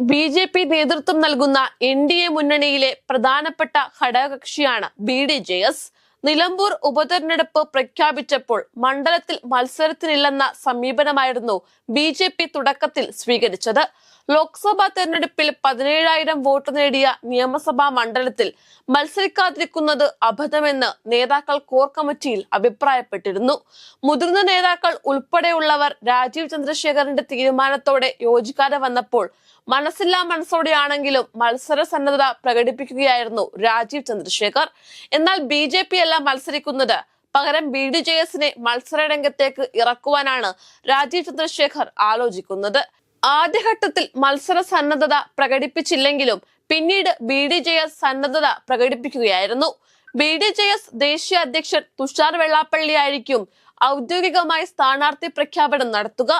B J P നേതൃത്വം നൽകുന്ന N D A മുന്നണിയിലെ പ്രധാനപ്പെട്ട ഘടകകക്ഷിയാണ് B D J S. Nilambur ഉപതെരഞ്ഞെടുപ്പ് പ്രഖ്യാപിച്ചപ്പോൾ മണ്ഡലത്തിൽ മത്സരത്തിനില്ലെന്ന സമീപനമായിരുന്നു ബി ജെ പി തുടക്കത്തിൽ സ്വീകരിച്ചത്. ലോക്സഭാ തെരഞ്ഞെടുപ്പിൽ പതിനേഴായിരം വോട്ട് നേടിയ നിയമസഭാ മണ്ഡലത്തിൽ മത്സരിക്കാതിരിക്കുന്നത് അബദ്ധമെന്ന് നേതാക്കൾ കോർ കമ്മിറ്റിയിൽ അഭിപ്രായപ്പെട്ടിരുന്നു. മുതിർന്ന നേതാക്കൾ ഉൾപ്പെടെയുള്ളവർ രാജീവ് ചന്ദ്രശേഖരന്റെ തീരുമാനത്തോടെ യോജിക്കാതെ വന്നപ്പോൾ മനസ്സില്ലാ മനസ്സോടെയാണെങ്കിലും മത്സര സന്നദ്ധത പ്രകടിപ്പിക്കുകയായിരുന്നു രാജീവ് ചന്ദ്രശേഖർ. എന്നാൽ ബി ജെ പി അല്ല മത്സരിക്കുന്നത്. പകരം ബി ഡി ജെ എസിനെ മത്സരരംഗത്തേക്ക് ഇറക്കുവാനാണ് രാജീവ് ചന്ദ്രശേഖർ ആലോചിക്കുന്നത്. ആദ്യഘട്ടത്തിൽ മത്സര സന്നദ്ധത പ്രകടിപ്പിച്ചില്ലെങ്കിലും പിന്നീട് ബി ഡി ജെ എസ് സന്നദ്ധത പ്രകടിപ്പിക്കുകയായിരുന്നു. ബി ഡി ജെ എസ് ദേശീയ അധ്യക്ഷൻ തുഷാർ വെള്ളാപ്പള്ളി ആയിരിക്കും ഔദ്യോഗികമായി സ്ഥാനാർത്ഥി പ്രഖ്യാപനം നടത്തുക.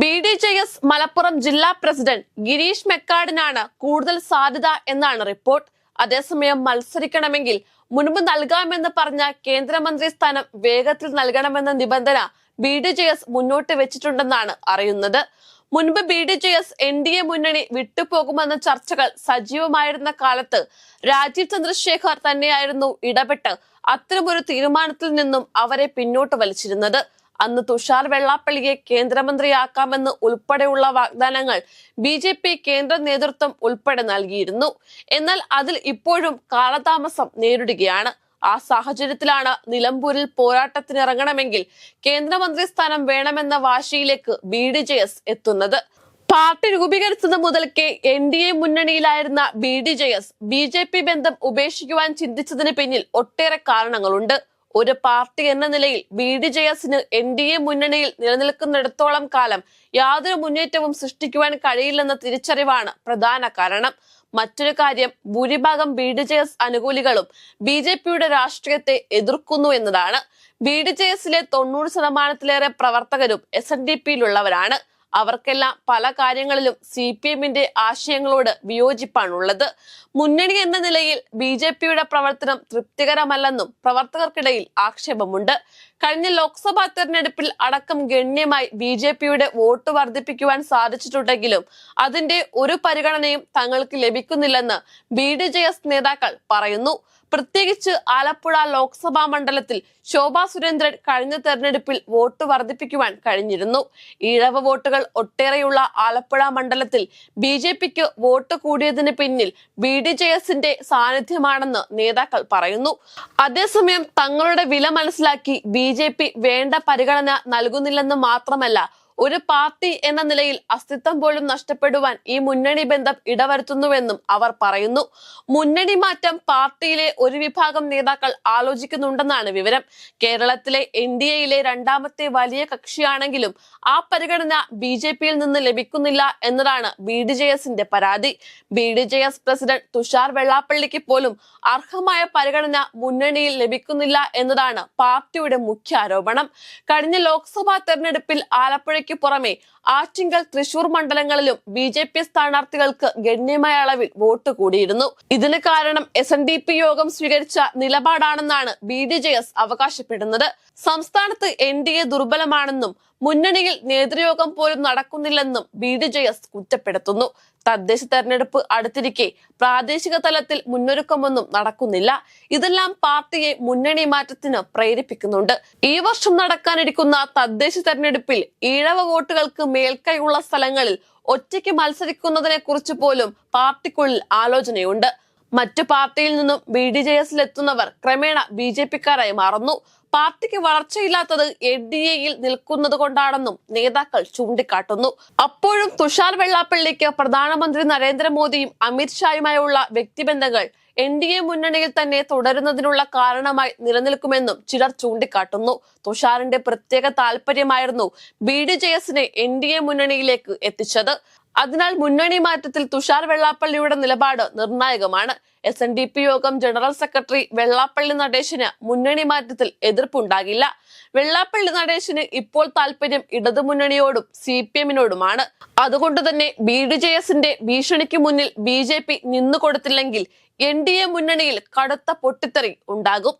B D J S Malappuram ജില്ലാ പ്രസിഡന്റ് ഗിരീഷ് മെക്കാടിനാണ് കൂടുതൽ സാധ്യത എന്നാണ് റിപ്പോർട്ട്. അതേസമയം മത്സരിക്കണമെങ്കിൽ മുൻപ് നൽകാമെന്ന് പറഞ്ഞ കേന്ദ്രമന്ത്രി സ്ഥാനം വേഗത്തിൽ നൽകണമെന്ന നിബന്ധന ബി ഡി ജെ എസ് മുന്നോട്ട് വെച്ചിട്ടുണ്ടെന്നാണ് അറിയുന്നത്. മുൻപ് B D J S N D A മുന്നണി വിട്ടുപോകുമെന്ന ചർച്ചകൾ സജീവമായിരുന്ന കാലത്ത് രാജീവ് ചന്ദ്രശേഖർ തന്നെയായിരുന്നു ഇടപെട്ട് അത്തരമൊരു തീരുമാനത്തിൽ നിന്നും അവരെ പിന്നോട്ട് വലിച്ചിരുന്നത്. അന്ന് തുഷാർ വെള്ളാപ്പള്ളിയെ കേന്ദ്രമന്ത്രിയാക്കാമെന്ന് ഉൾപ്പെടെയുള്ള വാഗ്ദാനങ്ങൾ ബി ജെ പി കേന്ദ്ര നേതൃത്വം ഉൾപ്പെടെ നൽകിയിരുന്നു. എന്നാൽ അതിൽ ഇപ്പോഴും കാലതാമസം നേരിടുകയാണ്. ആ സാഹചര്യത്തിലാണ് നിലമ്പൂരിൽ പോരാട്ടത്തിനിറങ്ങണമെങ്കിൽ കേന്ദ്രമന്ത്രി സ്ഥാനം വേണമെന്ന വാശിയിലേക്ക് ബി ഡി ജെ എസ് എത്തുന്നത്. പാർട്ടി രൂപീകരിച്ചത് മുതൽക്കേ N D A മുന്നണിയിലായിരുന്ന B D J S B J P ബന്ധം ഉപേക്ഷിക്കുവാൻ ചിന്തിച്ചതിന് പിന്നിൽ ഒട്ടേറെ കാരണങ്ങളുണ്ട്. ഒരു പാർട്ടി എന്ന നിലയിൽ ബി ഡി ജെ എസിന് എൻ ഡി എ മുന്നണിയിൽ നിലനിൽക്കുന്നിടത്തോളം കാലം യാതൊരു മുന്നേറ്റവും സൃഷ്ടിക്കുവാൻ കഴിയില്ലെന്ന തിരിച്ചറിവാണ് പ്രധാന കാരണം. മറ്റൊരു കാര്യം ഭൂരിഭാഗം ബി ഡി ജെ എസ് അനുകൂലികളും ബി ജെ പിയുടെ രാഷ്ട്രീയത്തെ എതിർക്കുന്നു എന്നതാണ്. ബി ഡി ജെ എസിലെ തൊണ്ണൂറ് ശതമാനത്തിലേറെ പ്രവർത്തകരും എസ് എൻ ഡി പിയിലുള്ളവരാണ് അവർക്കെല്ലാം പല കാര്യങ്ങളിലും സി പി എമ്മിന്റെ ആശയങ്ങളോട് വിയോജിപ്പാണുള്ളത്. മുന്നണി എന്ന നിലയിൽ ബി ജെ പിയുടെ പ്രവർത്തനം തൃപ്തികരമല്ലെന്നും പ്രവർത്തകർക്കിടയിൽ ആക്ഷേപമുണ്ട്. കഴിഞ്ഞ ലോക്സഭാ തെരഞ്ഞെടുപ്പിൽ അടക്കം ഗണ്യമായി ബി ജെ പിയുടെ വോട്ട് വർദ്ധിപ്പിക്കുവാൻ സാധിച്ചിട്ടുണ്ടെങ്കിലും അതിന്റെ ഒരു പരിഗണനയും തങ്ങൾക്ക് ലഭിക്കുന്നില്ലെന്ന് ബി ഡി ജെ എസ് നേതാക്കൾ പറയുന്നു. പ്രത്യേകിച്ച് ആലപ്പുഴ ലോക്സഭാ മണ്ഡലത്തിൽ ശോഭാ സുരേന്ദ്രൻ കഴിഞ്ഞ തെരഞ്ഞെടുപ്പിൽ വോട്ട് വർദ്ധിപ്പിക്കുവാൻ കഴിഞ്ഞിരുന്നു. ഈഴവ വോട്ടുകൾ ഒട്ടേറെയുള്ള ആലപ്പുഴ മണ്ഡലത്തിൽ ബി വോട്ട് കൂടിയതിന് പിന്നിൽ ബി സാന്നിധ്യമാണെന്ന് നേതാക്കൾ പറയുന്നു. അതേസമയം തങ്ങളുടെ വില മനസ്സിലാക്കി ബി വേണ്ട പരിഗണന നൽകുന്നില്ലെന്ന് മാത്രമല്ല ഒരു പാർട്ടി എന്ന നിലയിൽ അസ്തിത്വം പോലും നഷ്ടപ്പെടുവാൻ ഈ മുന്നണി ബന്ധം ഇടവരുത്തുന്നുവെന്നും അവർ പറയുന്നു. മുന്നണി മാറ്റം പാർട്ടിയിലെ ഒരു വിഭാഗം നേതാക്കൾ ആലോചിക്കുന്നുണ്ടെന്നാണ് വിവരം. കേരളത്തിലെ എൻ ഡി എയിലെ രണ്ടാമത്തെ വലിയ കക്ഷിയാണെങ്കിലും ആ പരിഗണന ബി ജെ പിയിൽ നിന്ന് ലഭിക്കുന്നില്ല എന്നതാണ് ബി ഡി ജെ എസിന്റെ പരാതി. B D J S president Thushar വെള്ളാപ്പള്ളിക്ക് പോലും അർഹമായ പരിഗണന മുന്നണിയിൽ ലഭിക്കുന്നില്ല എന്നതാണ് പാർട്ടിയുടെ മുഖ്യ ആരോപണം കഴിഞ്ഞ ലോക്സഭാ തെരഞ്ഞെടുപ്പിൽ ആലപ്പുഴയ്ക്ക് പുറമെ ആറ്റിങ്കൽ തൃശൂർ മണ്ഡലങ്ങളിലും ബി ജെ പി സ്ഥാനാർത്ഥികൾക്ക് ഗണ്യമായ അളവിൽ വോട്ട് കൂടിയിരുന്നു. ഇതിന് കാരണം എസ് എൻ ഡി പി യോഗം സ്വീകരിച്ച നിലപാടാണെന്നാണ് ബി ഡി ജെ എസ് അവകാശപ്പെടുന്നത്. സംസ്ഥാനത്ത് എൻ ഡി എ ദുർബലമാണെന്നും മുന്നണിയിൽ നേതൃയോഗം പോലും നടക്കുന്നില്ലെന്നും ബി ഡി ജെ എസ് കുറ്റപ്പെടുത്തുന്നു. തദ്ദേശ തെരഞ്ഞെടുപ്പ് അടുത്തിരിക്കെ പ്രാദേശിക തലത്തിൽ മുന്നൊരുക്കമൊന്നും നടക്കുന്നില്ല. ഇതെല്ലാം പാർട്ടിയെ മുന്നണി മാറ്റത്തിന് പ്രേരിപ്പിക്കുന്നുണ്ട്. ഈ വർഷം നടക്കാനിരിക്കുന്ന തദ്ദേശ തെരഞ്ഞെടുപ്പിൽ ഈഴവ വോട്ടുകൾക്ക് മേൽക്കൈയുള്ള സ്ഥലങ്ങളിൽ ഒറ്റയ്ക്ക് മത്സരിക്കുന്നതിനെ കുറിച്ച് പോലും പാർട്ടിക്കുള്ളിൽ ആലോചനയുണ്ട്. മറ്റു പാർട്ടിയിൽ നിന്നും ബി ഡി ജെ എസിലെത്തുന്നവർ ക്രമേണ ബി ജെ പിക്കാരായി മാറുന്നു. പാർട്ടിക്ക് വളർച്ചയില്ലാത്തത് എൻ ഡി എയിൽ നിൽക്കുന്നത് കൊണ്ടാണെന്നും നേതാക്കൾ ചൂണ്ടിക്കാട്ടുന്നു. അപ്പോഴും തുഷാർ വെള്ളാപ്പള്ളിക്ക് പ്രധാനമന്ത്രി നരേന്ദ്രമോദിയും അമിത്ഷായുമായുള്ള വ്യക്തിബന്ധങ്ങൾ എൻ ഡി എ മുന്നണിയിൽ തന്നെ തുടരുന്നതിനുള്ള കാരണമായി നിലനിൽക്കുമെന്നും ചിലർ ചൂണ്ടിക്കാട്ടുന്നു. തുഷാറിന്റെ പ്രത്യേക താല്പര്യമായിരുന്നു ബി ഡി ജെ എസിനെ എൻ ഡി എ മുന്നണിയിലേക്ക് എത്തിച്ചത്. അതിനാൽ മുന്നണി മാറ്റത്തിൽ തുഷാർ വെള്ളാപ്പള്ളിയുടെ നിലപാട് നിർണായകമാണ്. എസ് എൻ ഡി പി യോഗം ജനറൽ സെക്രട്ടറി വെള്ളാപ്പള്ളി നടേശന് മുന്നണി മാറ്റത്തിൽ എതിർപ്പുണ്ടാകില്ല. വെള്ളാപ്പള്ളി നടേശന് ഇപ്പോൾ താല്പര്യം ഇടതുമുന്നണിയോടും സി പി എമ്മിനോടുമാണ്. അതുകൊണ്ട് തന്നെ ബി ഡി ജെ എസിന്റെ ഭീഷണിക്ക് മുന്നിൽ ബി ജെ പി നിന്നുകൊടുത്തില്ലെങ്കിൽ എൻ ഡി എ മുന്നണിയിൽ കടുത്ത പൊട്ടിത്തെറി ഉണ്ടാകും.